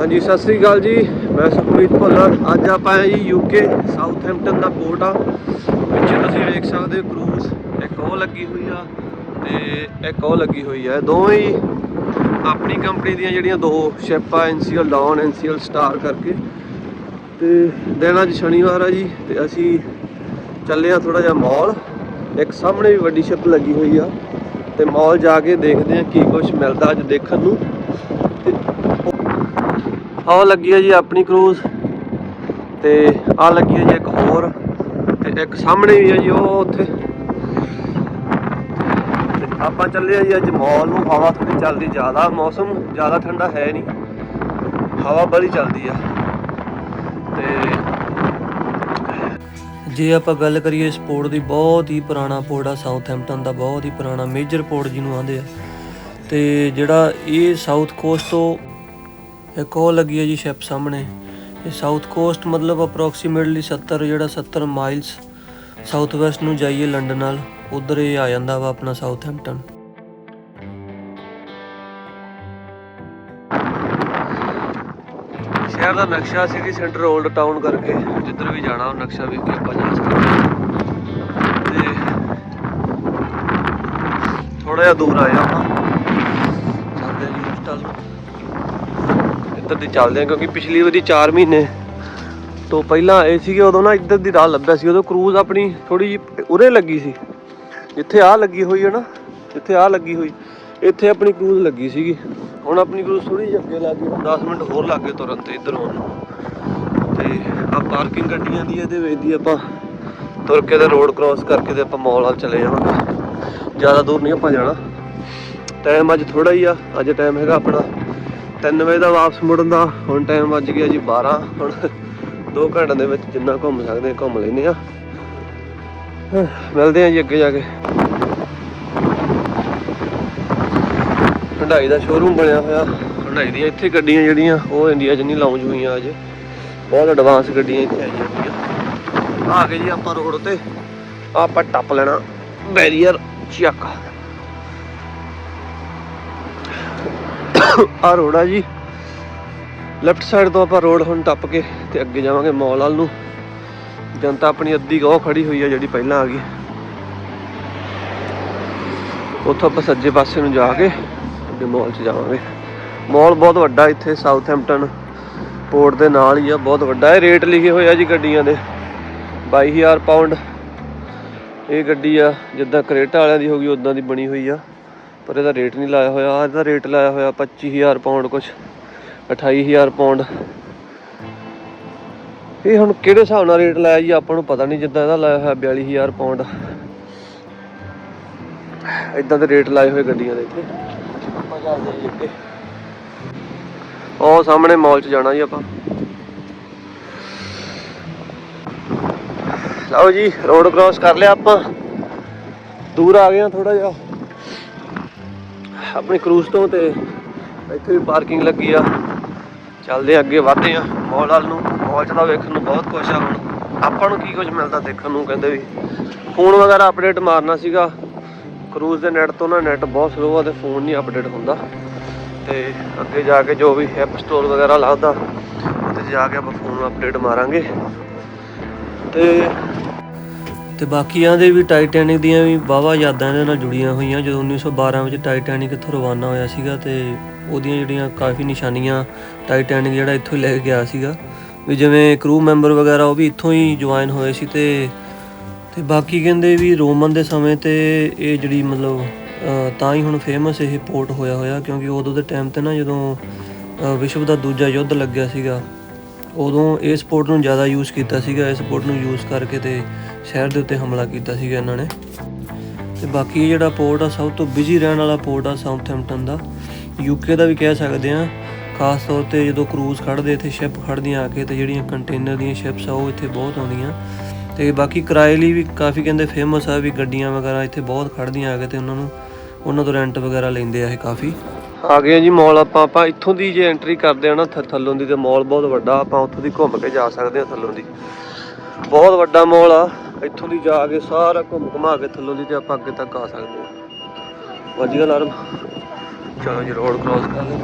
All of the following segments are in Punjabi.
ਹਾਂਜੀ, ਸਤਿ ਸ੍ਰੀ ਅਕਾਲ ਜੀ। ਮੈਂ ਸੁਖਮੀਤ ਭੁੱਲਰ ਅੱਜ ਆਪਾਂ ਆਏ ਜੀ ਯੂਕੇ ਸਾਊਥਹੈਂਪਟਨ ਦਾ ਪੋਰਟ ਆ। ਪਿੱਛੇ ਤੁਸੀਂ ਵੇਖ ਸਕਦੇ ਹੋ ਕਰੂਜ਼ ਇੱਕ ਉਹ ਲੱਗੀ ਹੋਈ ਆ ਤੇ ਇੱਕ ਉਹ ਲੱਗੀ ਹੋਈ ਆ। ਦੋਵੇਂ ਹੀ ਆਪਣੀ ਕੰਪਨੀ ਦੀਆਂ ਜਿਹੜੀਆਂ ਦੋ ਸ਼ਿਪ ਆ ਐਨਸੀਐਲ ਡਾਊਨ ਐਨਸੀਐਲ ਸਟਾਰ ਕਰਕੇ। ਤੇ ਦਿਨ ਅੱਜ ਸ਼ਨੀਵਾਰ ਆ ਜੀ, ਤੇ ਅਸੀਂ ਚੱਲੇ ਆ ਥੋੜਾ ਜਿਹਾ ਮਾਲ ਇੱਕ ਸਾਹਮਣੇ ਵੀ ਵੱਡੀ ਸ਼ਿਪ ਲੱਗੀ ਹੋਈ ਆ। ਤੇ ਮਾਲ ਜਾ ਕੇ ਦੇਖਦੇ ਆ ਕੀ ਕੁਝ ਮਿਲਦਾ ਅੱਜ ਦੇਖਣ ਨੂੰ। ਆਹ ਲੱਗੀ ਹੈ ਜੀ ਆਪਣੀ ਕਰੂਜ਼ ਤੇ ਆਹ ਲੱਗੀ ਹੈ ਜੀ ਇੱਕ ਹੋਰ ਤੇ ਇੱਕ ਸਾਹਮਣੇ ਵੀ ਹੈ ਜੀ ਉਹ ਉੱਥੇ। ਆਪਾਂ ਚੱਲੇ ਆ ਜੀ ਅੱਜ ਮਾਲ ਨੂੰ, ਹਵਾ ਥੋੜੀ ਚੱਲਦੀ, ਜ਼ਿਆਦਾ ਮੌਸਮ, ਜ਼ਿਆਦਾ ਠੰਡਾ ਹੈ ਨਹੀਂ। ਹਵਾ ਬੜੀ ਚੱਲਦੀ ਆ। ਤੇ ਜੇ ਆਪਾਂ ਗੱਲ ਕਰੀਏ ਇਸ ਪੋਰਟ ਦੀ, ਬਹੁਤ ਹੀ ਪੁਰਾਣਾ ਪੋਰਟ ਆ ਸਾਊਥਹੈਂਪਟਨ ਦਾ ਬਹੁਤ ਹੀ ਪੁਰਾਣਾ ਮੇਜਰ ਪੋਰਟ ਜਿਹਨੂੰ ਆਂਦੇ ਆ। ਤੇ ਜਿਹੜਾ ਇਹ ਸਾਊਥ ਕੋਸਟ ਤੋਂ ਇੱਕ ਉਹ ਲੱਗੀ ਹੈ ਜੀ ਸ਼ਿਪ ਸਾਹਮਣੇ। ਇਹ ਸਾਊਥ ਕੋਸਟ ਮਤਲਬ ਅਪਰੋਕਸੀਮੇਟਲੀ 70 ਜਿਹੜਾ 70 ਮਾਈਲਸ ਸਾਊਥ ਵੈਸਟ ਨੂੰ ਜਾਈਏ ਲੰਡਨ ਨਾਲ ਉਧਰ ਇਹ ਆ ਜਾਂਦਾ ਵਾ ਆਪਣਾ ਸਾਊਥਹੈਂਪਟਨ। ਸ਼ਹਿਰ ਦਾ ਨਕਸ਼ਾ ਸਿਟੀ ਸੈਂਟਰ 올ਡ ਟਾਊਨ ਕਰਕੇ, ਜਿੱਧਰ ਵੀ ਜਾਣਾ ਉਹ ਨਕਸ਼ਾ ਵੀ ਕੇ ਆਪਾਂ ਜਾ ਸਕਦੇ ਤੇ ਥੋੜਾ ਜਿਹਾ ਦੂਰ ਆਇਆ ਆਪਾਂ ਚੱਲਦੇ ਜੀ ਹੋਸਟਲ ਇੱਧਰ ਦੀ ਚੱਲਦੇ ਹਾਂ, ਕਿਉਂਕਿ ਪਿਛਲੀ ਵਾਰੀ 4 ਮਹੀਨੇ ਤੋਂ ਪਹਿਲਾਂ ਆਏ ਸੀਗੇ, ਉਦੋਂ ਨਾ ਇੱਧਰ ਦੀ ਰਾਹ ਲੱਭਿਆ ਸੀ, ਉਦੋਂ ਕਰੂਜ਼ ਆਪਣੀ ਥੋੜੀ ਜਿਹੀ ਉਰੇ ਲੱਗੀ ਸੀ, ਜਿੱਥੇ ਆਹ ਲੱਗੀ ਹੋਈ ਹੈ ਨਾ, ਜਿੱਥੇ ਆਹ ਲੱਗੀ ਹੋਈ, ਇੱਥੇ ਆਪਣੀ ਕਰੂਜ਼ ਲੱਗੀ ਸੀਗੀ। ਹੁਣ ਆਪਣੀ ਕਰੂਜ਼ ਥੋੜੀ ਜਿਹੀ ਅੱਗੇ ਲੱਗ ਗਈ 10 ਮਿੰਟ ਹੋਰ ਲੱਗ ਗਏ ਤੁਰਨ ਤੇ ਇੱਧਰ ਆਉਣ ਨੂੰ। ਤੇ ਆ ਪਾਰਕਿੰਗ ਗੱਡੀਆਂ ਦੀ ਇਹਦੇ ਵਿੱਚ ਦੀ ਆਪਾਂ ਤੁਰ ਕੇ ਤੇ ਰੋਡ ਕ੍ਰਾਸ ਕਰਕੇ ਤੇ ਆਪਾਂ ਮਾਲ ਵੱਲ ਚਲੇ ਜਾਵਾਂਗੇ। ਜ਼ਿਆਦਾ ਦੂਰ ਨਹੀਂ ਆਪਾਂ ਜਾਣਾ। ਟਾਈਮ ਅੱਜ ਥੋੜਾ ਹੀ ਆ, ਅੱਜ ਟਾਈਮ ਹੈਗਾ ਆਪਣਾ। 3 ਵਜੇ ਦਾ ਵਾਪਸ ਮੁੜਨ ਦਾ, ਹੁਣ ਟਾਈਮ ਵੱਜ ਗਿਆ ਜੀ 12 ਹੁਣ 2 ਘੰਟਿਆਂ ਦੇ ਵਿੱਚ ਜਿੰਨਾ ਘੁੰਮ ਸਕਦੇ ਘੁੰਮ ਲੈਨੇ ਆ। ਮਿਲਦੇ ਆ ਜੀ ਅੱਗੇ ਜਾ ਕੇ। ਹੰਡਾਈ ਦਾ ਸ਼ੋਰੂਮ ਬਣਿਆ ਹੋਇਆ। ਹੰਡਾਈ ਦੀਆਂ ਇੱਥੇ ਗੱਡੀਆਂ ਜਿਹੜੀਆਂ, ਉਹ ਇੰਡੀਆ 'ਚ ਨਹੀਂ ਲਾਉਂਚ ਹੋਈਆਂ ਅੱਜ। ਬਹੁਤ ਐਡਵਾਂਸ ਗੱਡੀਆਂ ਇੱਥੇ ਆਈਆਂ ਹੋਈਆਂ। ਆ ਗਏ ਜੀ ਆਪਾਂ ਰੋਡ ਤੇ ਆਪਾਂ ਟੱਪ ਲੈਣਾ ਬੈਰੀਅਰ ਚੱਕ ਆ ਰੋਡ ਆ ਜੀ। ਲੈਫਟ ਸਾਈਡ ਤੋਂ ਆਪਾਂ ਰੋਡ ਹੁਣ ਟੱਪ ਕੇ ਤੇ ਅੱਗੇ ਜਾਵਾਂਗੇ ਮਾਲ ਵੱਲ ਨੂੰ। ਜਨਤਾ ਆਪਣੀ ਅੱਧੀ ਗਾਹ ਖੜੀ ਹੋਈ ਆ ਜਿਹੜੀ ਪਹਿਲਾਂ ਆ ਗਈ। ਉੱਥੋਂ ਆਪਾਂ ਸੱਜੇ ਪਾਸੇ ਨੂੰ ਜਾ ਕੇ ਅੱਗੇ ਮਾਲ 'ਚ ਜਾਵਾਂਗੇ। ਮਾਲ ਬਹੁਤ ਵੱਡਾ ਇੱਥੇ ਸਾਊਥਹੈਂਪਟਨ ਪੋਰਟ ਦੇ ਨਾਲ ਹੀ ਆ, ਬਹੁਤ ਵੱਡਾ। ਹੈ ਰੇਟ ਲਿਖੇ ਹੋਏ ਆ ਜੀ ਗੱਡੀਆਂ ਦੇ। 22000 ਪਾਉਂਡ ਇਹ ਗੱਡੀ ਆ, ਜਿੱਦਾਂ ਕਰੇਟਾ ਵਾਲਿਆਂ ਦੀ ਹੋ ਗਈ ਉਦਾਂ ਦੀ ਬਣੀ ਹੋਈ ਆ। ਪਰ ਇਹਦਾ ਰੇਟ ਨਹੀਂ ਲਾਇਆ ਹੋਇਆ। ਇਹਦਾ ਰੇਟ ਲਾਇਆ ਹੋਇਆ 25000 ਪਾਉਂਡ ਕੁਛ 28000 ਪਾਉਂਡ ਇਹ ਹੁਣ ਕਿਹੜੇ ਹਿਸਾਬ ਨਾਲ ਰੇਟ ਲਾਇਆ ਜੀ, ਆਪਾਂ ਨੂੰ ਪਤਾ ਨਹੀਂ ਜਿੱਦਾਂ ਇਹਦਾ ਲਾਇਆ ਹੋਇਆ 42000 ਪਾਉਂਡ ਇਦਾਂ ਦੇ ਰੇਟ ਲਾਏ ਹੋਏ ਗੱਡੀਆਂ ਦੇ ਇੱਥੇ। ਆਪਾਂ ਚੱਲਦੇ ਜੀ ਅੱਗੇ। ਉਹ ਸਾਹਮਣੇ ਮਾਲ 'ਚ ਜਾਣਾ ਜੀ ਆਪਾਂ। ਲਓ ਜੀ ਰੋਡ ਕ੍ਰਾਸ ਕਰ ਲਿਆ ਆਪਾਂ। ਦੂਰ ਆ ਗਏ ਆ ਥੋੜਾ ਜਿਹਾ। ਆਪਣੇ ਕਰੂਜ਼ ਤੋਂ ਤੇ ਇੱਥੇ ਵੀ ਪਾਰਕਿੰਗ ਲੱਗੀ ਆ। ਚੱਲਦੇ ਆ ਅੱਗੇ ਵਧਦੇ ਆ ਮਾਲ ਵਾਲ ਨੂੰ। ਮਾਲ 'ਚ ਤਾਂ ਵੇਖਣ ਨੂੰ ਬਹੁਤ ਕੁਝ ਆ ਹੁਣ। ਆਪਾਂ ਨੂੰ ਕੀ ਕੁਝ ਮਿਲਦਾ ਦੇਖਣ ਨੂੰ ਕਹਿੰਦੇ ਵੀ। ਫੋਨ ਵਗੈਰਾ ਅਪਡੇਟ ਮਾਰਨਾ ਸੀਗਾ। ਕਰੂਜ਼ ਦੇ ਨੈਟ ਤੋਂ ਨਾ ਨੈਟ ਬਹੁਤ ਸਲੋ ਆ ਤੇ ਫੋਨ ਨਹੀਂ ਅਪਡੇਟ ਹੁੰਦਾ। ਤੇ ਅੱਗੇ ਜਾ ਕੇ ਜੋ ਵੀ ਐਪ ਸਟੋਰ ਵਗੈਰਾ ਲੱਗਦਾ ਉੱਥੇ ਜਾ ਕੇ ਆਪਾਂ ਫੋਨ ਅਪਡੇਟ ਮਾਰਾਂਗੇ। ਤੇ ਤੇ ਬਾਕੀਆਂ ਦੇ ਵੀ ਟਾਈਟੈਨਿਕ ਦੀਆਂ ਵੀ ਵਾਹਵਾ ਯਾਦਾਂ ਇਹਦੇ ਨਾਲ ਜੁੜੀਆਂ ਹੋਈਆਂ। ਜਦੋਂ 1912 ਵਿੱਚ ਟਾਈਟੈਨਿਕ ਇੱਥੋਂ ਰਵਾਨਾ ਹੋਇਆ ਸੀਗਾ ਤੇ ਉਹਦੀਆਂ ਜਿਹੜੀਆਂ ਕਾਫੀ ਨਿਸ਼ਾਨੀਆਂ ਟਾਈਟੈਨਿਕ ਜਿਹੜਾ ਇੱਥੋਂ ਹੀ ਲੈ ਕੇ ਗਿਆ ਸੀਗਾ। ਵੀ ਜਿਵੇਂ ਕਰੂ ਮੈਂਬਰ ਵਗੈਰਾ ਉਹ ਵੀ ਇੱਥੋਂ ਹੀ ਜੁਆਇਨ ਹੋਏ ਸੀ ਤੇ ਤੇ ਬਾਕੀ ਕਹਿੰਦੇ ਵੀ ਰੋਮਨ ਦੇ ਸਮੇਂ ਤੇ ਇਹ ਜਿਹੜੀ ਮਤਲਬ ਤਾਂ ਹੀ ਹੁਣ ਫੇਮਸ ਇਹ ਪੋਰਟ ਹੋਇਆ ਹੋਇਆ ਕਿਉਂਕਿ ਉਦੋਂ ਦੇ ਟਾਈਮ ਤੇ ਨਾ ਜਦੋਂ ਵਿਸ਼ਵ ਦਾ ਦੂਜਾ ਯੁੱਧ ਲੱਗਿਆ ਸੀਗਾ, ਉਦੋਂ ਇਸ ਪੋਰਟ ਨੂੰ ਜ਼ਿਆਦਾ ਯੂਜ਼ ਕੀਤਾ ਸੀਗਾ, ਇਸ ਪੋਰਟ ਨੂੰ ਯੂਜ਼ ਕਰਕੇ ਤੇ ਸ਼ਹਿਰ ਦੇ ਉੱਤੇ ਹਮਲਾ ਕੀਤਾ ਸੀਗਾ ਇਹਨਾਂ ਨੇ। ਤੇ ਬਾਕੀ ਇਹ ਜਿਹੜਾ ਪੋਰਟ ਆ, ਸਭ ਤੋਂ ਬਿਜ਼ੀ ਰਹਿਣ ਵਾਲਾ ਪੋਰਟ ਆ ਸਾਊਥਹੈਂਪਟਨ ਦਾ। ਯੂਕੇ ਦਾ ਵੀ ਕਹਿ ਸਕਦੇ ਆ ਖਾਸ ਤੌਰ ਤੇ ਜਦੋਂ ਕਰੂਜ਼ ਖੜਦੇ ਇੱਥੇ ਸ਼ਿਪ ਖੜਦੀਆਂ ਆ ਕੇ ਤੇ ਜਿਹੜੀਆਂ ਕੰਟੇਨਰ ਦੀਆਂ ਸ਼ਿਪਸ ਆ, ਉਹ ਇੱਥੇ ਬਹੁਤ ਆਉਂਦੀਆਂ। ਤੇ ਬਾਕੀ ਕਿਰਾਏ ਲਈ ਵੀ ਕਾਫੀ ਕਹਿੰਦੇ ਫੇਮਸ ਆ, ਵੀ ਗੱਡੀਆਂ ਵਗੈਰਾ ਇੱਥੇ ਬਹੁਤ ਖੜਦੀਆਂ ਆ ਕੇ ਤੇ ਉਹਨਾਂ ਨੂੰ, ਉਹਨਾਂ ਤੋਂ ਰੈਂਟ ਵਗੈਰਾ ਲੈਂਦੇ ਆ ਇਹ ਕਾਫੀ। ਆ ਗਏ ਜੀ ਮਾਲ ਆਪਾਂ ਆਪਾਂ ਇੱਥੋਂ ਦੀ ਜੇ ਐਂਟਰੀ ਕਰਦੇ ਆ ਨਾ ਥੱਲੋਂ ਦੀ ਤੇ ਮਾਲ ਬਹੁਤ ਵੱਡਾ, ਆਪਾਂ ਉੱਥੋਂ ਦੀ ਘੁੰਮ ਕੇ ਜਾ ਸਕਦੇ ਆ ਥੱਲੋਂ ਦੀ। ਬਹੁਤ ਵੱਡਾ ਮਾਲ ਆ। ਇੱਥੋਂ ਦੀ ਜਾ ਕੇ ਸਾਰਾ ਘੁੰਮ ਘੁਮਾ ਕੇ ਥੱਲੋਂ ਦੀ ਤੇ ਆਪਾਂ ਅੱਗੇ ਤੱਕ ਆ ਸਕਦੇ ਹਾਂ। ਵਧੀਆ ਅਲਾਰਮ। ਚਲੋ ਜੀ, ਰੋਡ ਕ੍ਰਾਸ ਕਰ ਲੈਂਦੇ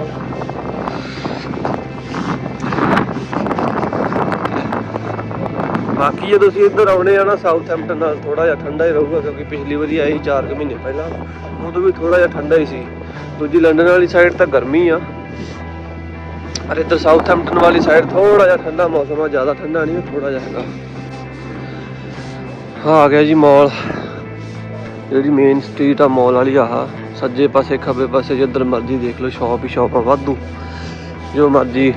ਬਾਕੀ ਜੇ ਤੁਸੀਂ ਇੱਧਰ ਆਉਣੇ ਆ ਨਾ ਸਾਊਥ ਹੈਂਪਟਨ ਨਾਲ ਥੋੜਾ ਜਿਹਾ ਠੰਡਾ ਹੀ ਰਹੂਗਾ, ਕਿਉਂਕਿ ਪਿਛਲੀ ਵਾਰੀ ਆਈ 4 ਕੁ ਮਹੀਨੇ ਪਹਿਲਾਂ। ਉਦੋਂ ਵੀ ਥੋੜਾ ਜਿਹਾ ਠੰਡਾ ਹੀ ਸੀ। ਦੂਜੀ ਲੰਡਨ ਵਾਲੀ ਸਾਈਡ ਤਾਂ ਗਰਮੀ ਆ। ਪਰ ਇੱਧਰ ਸਾਊਥ ਹੈਂਪਟਨ ਵਾਲੀ ਸਾਈਡ ਥੋੜਾ ਜਿਹਾ ਠੰਡਾ ਮੌਸਮ ਆ, ਜ਼ਿਆਦਾ ਠੰਡਾ ਨਹੀਂ ਥੋੜਾ ਜਿਹਾ ਹੈਗਾ। ਆ ਗਿਆ ਜੀ ਮਾਲ। ਜਿਹੜੀ ਮੇਨ ਸਟਰੀਟ ਆ, ਮਾਲ ਵਾਲੀ ਆਹ। ਸੱਜੇ ਪਾਸੇ, ਖੱਬੇ ਪਾਸੇ ਜਿੱਧਰ ਮਰਜ਼ੀ ਦੇਖ ਲਓ ਸ਼ਾਪ ਹੀ ਸ਼ਾਪ ਆ, ਵਾਧੂ। ਜੋ ਮਰਜ਼ੀ,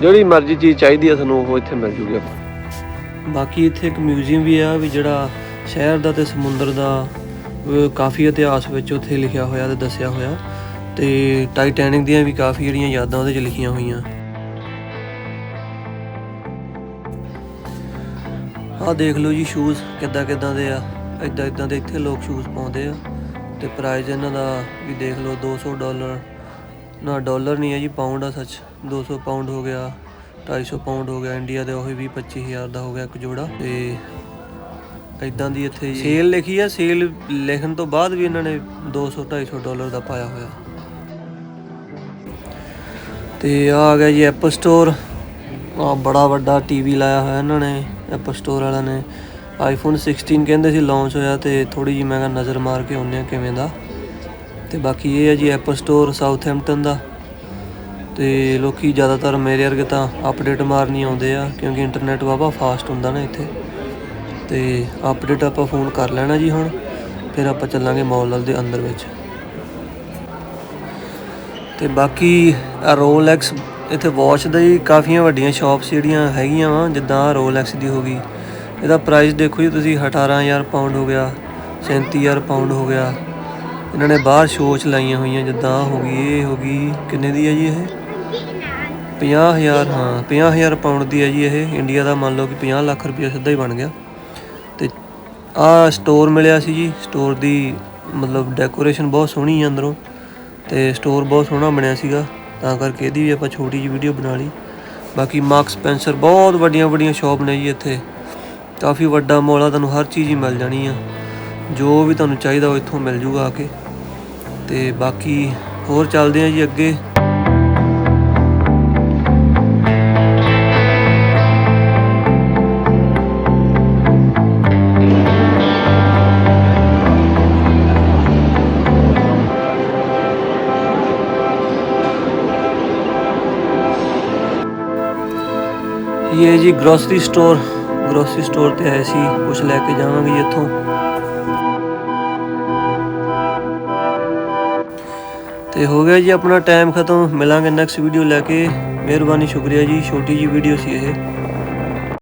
ਜਿਹੜੀ ਮਰਜ਼ੀ ਚੀਜ਼ ਚਾਹੀਦੀ ਆ, ਤੁਹਾਨੂੰ ਉਹ ਇੱਥੇ ਮਿਲ ਜੂਗੀ ਆਪਾਂ। ਬਾਕੀ ਇੱਥੇ ਇੱਕ ਮਿਊਜ਼ੀਅਮ ਵੀ ਆ, ਵੀ ਜਿਹੜਾ ਸ਼ਹਿਰ ਦਾ ਤੇ ਸਮੁੰਦਰ ਦਾ ਕਾਫੀ ਇਤਿਹਾਸ ਵਿੱਚ ਉੱਥੇ ਲਿਖਿਆ ਹੋਇਆ ਤੇ ਦੱਸਿਆ ਹੋਇਆ। ਤੇ ਟਾਈਟੈਨਿਕ ਦੀਆਂ ਵੀ ਕਾਫੀ ਜਿਹੜੀਆਂ ਯਾਦਾਂ ਉਹਦੇ 'ਚ ਲਿਖੀਆਂ ਹੋਈਆਂ। ਆਹ ਦੇਖ ਲਓ ਜੀ ਸ਼ੂਜ਼ ਕਿੱਦਾਂ ਕਿੱਦਾਂ ਦੇ ਆ। ਇਦਾਂ ਇਦਾਂ ਦੇ ਇੱਥੇ ਲੋਕ ਸ਼ੂਜ਼ ਪਾਉਂਦੇ ਆ। ਤੇ ਪ੍ਰਾਈਸ ਇਹਨਾਂ ਦਾ ਵੀ ਦੇਖ ਲਓ 200 ਡਾਲਰ। ਨਾ ਡਾਲਰ ਨਹੀਂ ਹੈ ਜੀ ਪਾਉਂਡ ਆ ਸੱਚ। 200 ਪਾਉਂਡ ਹੋ ਗਿਆ 250 ਪਾਉਂਡ ਹੋ ਗਿਆ ਇੰਡੀਆ ਦੇ ਉਹ ਵੀ 25000 ਦਾ ਹੋ ਗਿਆ ਇੱਕ ਜੋੜਾ। ਤੇ ਇਦਾਂ ਦੀ ਇੱਥੇ ਸੇਲ ਲਿਖੀ ਆ ਸੇਲ ਲਿਖਣ ਤੋਂ ਬਾਅਦ ਵੀ ਇਹਨਾਂ ਨੇ 200 250 ਡਾਲਰ ਦਾ ਪਾਇਆ ਹੋਇਆ। ਤੇ ਆ ਗਿਆ ਜੀ ਐਪਲ ਸਟੋਰ ਆ ਬੜਾ ਵੱਡਾ ਟੀਵੀ ਲਾਇਆ ਹੋਇਆ ਇਹਨਾਂ ਨੇ ਐਪਲ ਸਟੋਰ ਵਾਲਿਆਂ ਨੇ। ਆਈਫੋਨ 16 ਕਹਿੰਦੇ ਸੀ ਲਾਂਚ ਹੋਇਆ ਤੇ ਥੋੜੀ ਜੀ ਮੈਂ ਕਿਹਾ ਨਜ਼ਰ ਮਾਰ ਕੇ ਆਉਂਦੇ ਆ ਕਿਵੇਂ ਦਾ। ਤੇ ਬਾਕੀ ਇਹ ਹੈ ਜੀ ਐਪਲ ਸਟੋਰ ਸਾਊਥਹੈਂਪਟਨ ਦਾ। ਤੇ ਲੋਕੀ ਜ਼ਿਆਦਾਤਰ ਮੇਰੇ ਵਰਗੇ ਤਾਂ ਅਪਡੇਟ ਮਾਰਨੀ ਆਉਂਦੇ ਆ, ਕਿਉਂਕਿ ਇੰਟਰਨੈਟ ਵਾਵਾ ਫਾਸਟ ਹੁੰਦਾ ਨਾ ਇੱਥੇ। ਤੇ ਅਪਡੇਟ ਆਪਾਂ ਫੋਨ ਕਰ ਲੈਣਾ ਜੀ ਹੁਣ, ਫਿਰ ਆਪਾਂ ਚੱਲਾਂਗੇ ਮਾਲ ਦੇ ਅੰਦਰ ਵਿੱਚ। ਤੇ ਬਾਕੀ ਆ ਰੋਲੈਕਸ ਇੱਥੇ ਵਾਚ ਦਾ ਕਾਫੀਆਂ ਵੱਡੀਆਂ ਸ਼ਾਪਸ ਜਿਹੜੀਆਂ ਹੈਗੀਆਂ ਵਾ, ਜਿੱਦਾਂ ਰੋਲੈਕਸ ਦੀ ਹੋ ਗਈ। ਇਹਦਾ ਪ੍ਰਾਈਸ ਦੇਖੋ ਜੀ ਤੁਸੀਂ 18000 ਪਾਉਂਡ ਹੋ ਗਿਆ 37000 ਪਾਉਂਡ ਹੋ ਗਿਆ। ਇਹਨਾਂ ਨੇ ਬਾਹਰ ਸ਼ੋਚ ਲਾਈਆਂ ਹੋਈਆਂ, ਜਿੱਦਾਂ ਆਹ ਹੋ ਗਈ, ਇਹ ਹੋ ਗਈ, ਕਿੰਨੇ ਦੀ ਹੈ ਜੀ ਇਹ? 50000 ਹਾਂ 50000 ਪਾਉਂਡ ਦੀ ਹੈ ਜੀ ਇਹ। ਇੰਡੀਆ ਦਾ ਮੰਨ ਲਓ ਕਿ 50 ਲੱਖ ਰੁਪਏ ਸਿੱਧਾ ਹੀ ਬਣ ਗਿਆ। ਤੇ ਆਹ ਸਟੋਰ ਮਿਲਿਆ ਸੀ ਜੀ ਸਟੋਰ ਦੀ ਮਤਲਬ ਡੈਕੋਰੇਸ਼ਨ ਬਹੁਤ ਸੋਹਣੀ ਹੈ ਅੰਦਰੋਂ। ਤੇ ਸਟੋਰ ਬਹੁਤ ਸੋਹਣਾ ਬਣਿਆ ਸੀਗਾ। ਤਾਂ ਕਰਕੇ ਇਹਦੀ ਵੀ ਆਪਾਂ ਛੋਟੀ ਜਿਹੀ ਵੀਡੀਓ ਬਣਾ ਲਈ। ਬਾਕੀ ਮਾਰਕ ਪੈਂਸਰ ਬਹੁਤ ਵੱਡੀਆਂ ਵੱਡੀਆਂ ਸ਼ਾਪ ਨੇ ਜੀ ਇੱਥੇ। ਕਾਫੀ ਵੱਡਾ ਮਾਲ ਆ, ਤੁਹਾਨੂੰ ਹਰ ਚੀਜ਼ ਹੀ ਮਿਲ ਜਾਣੀ ਆ। ਜੋ ਵੀ ਤੁਹਾਨੂੰ ਚਾਹੀਦਾ ਉਹ ਇੱਥੋਂ ਮਿਲ ਜੂਗਾ ਆ ਕੇ। ਤੇ ਬਾਕੀ ਹੋਰ ਚੱਲਦੇ ਆ ਜੀ ਅੱਗੇ। ਇਹ ਜੀ ਗਰੋਸਰੀ ਸਟੋਰ ਗਰੋਸਰੀ ਸਟੋਰ ਤੇ ਆਏ ਸੀ ਕੁਝ ਲੈ ਕੇ ਜਾਵਾਂਗੇ ਇੱਥੋਂ। ਤੇ ਹੋ ਗਿਆ ਜੀ ਆਪਣਾ ਟਾਈਮ ਖਤਮ, ਮਿਲਾਂਗੇ ਨੈਕਸਟ ਵੀਡੀਓ ਲੈ ਕੇ। ਮਿਹਰਬਾਨੀ, ਸ਼ੁਕਰੀਆ ਜੀ, ਛੋਟੀ ਜੀ ਵੀਡੀਓ ਸੀ ਇਹ।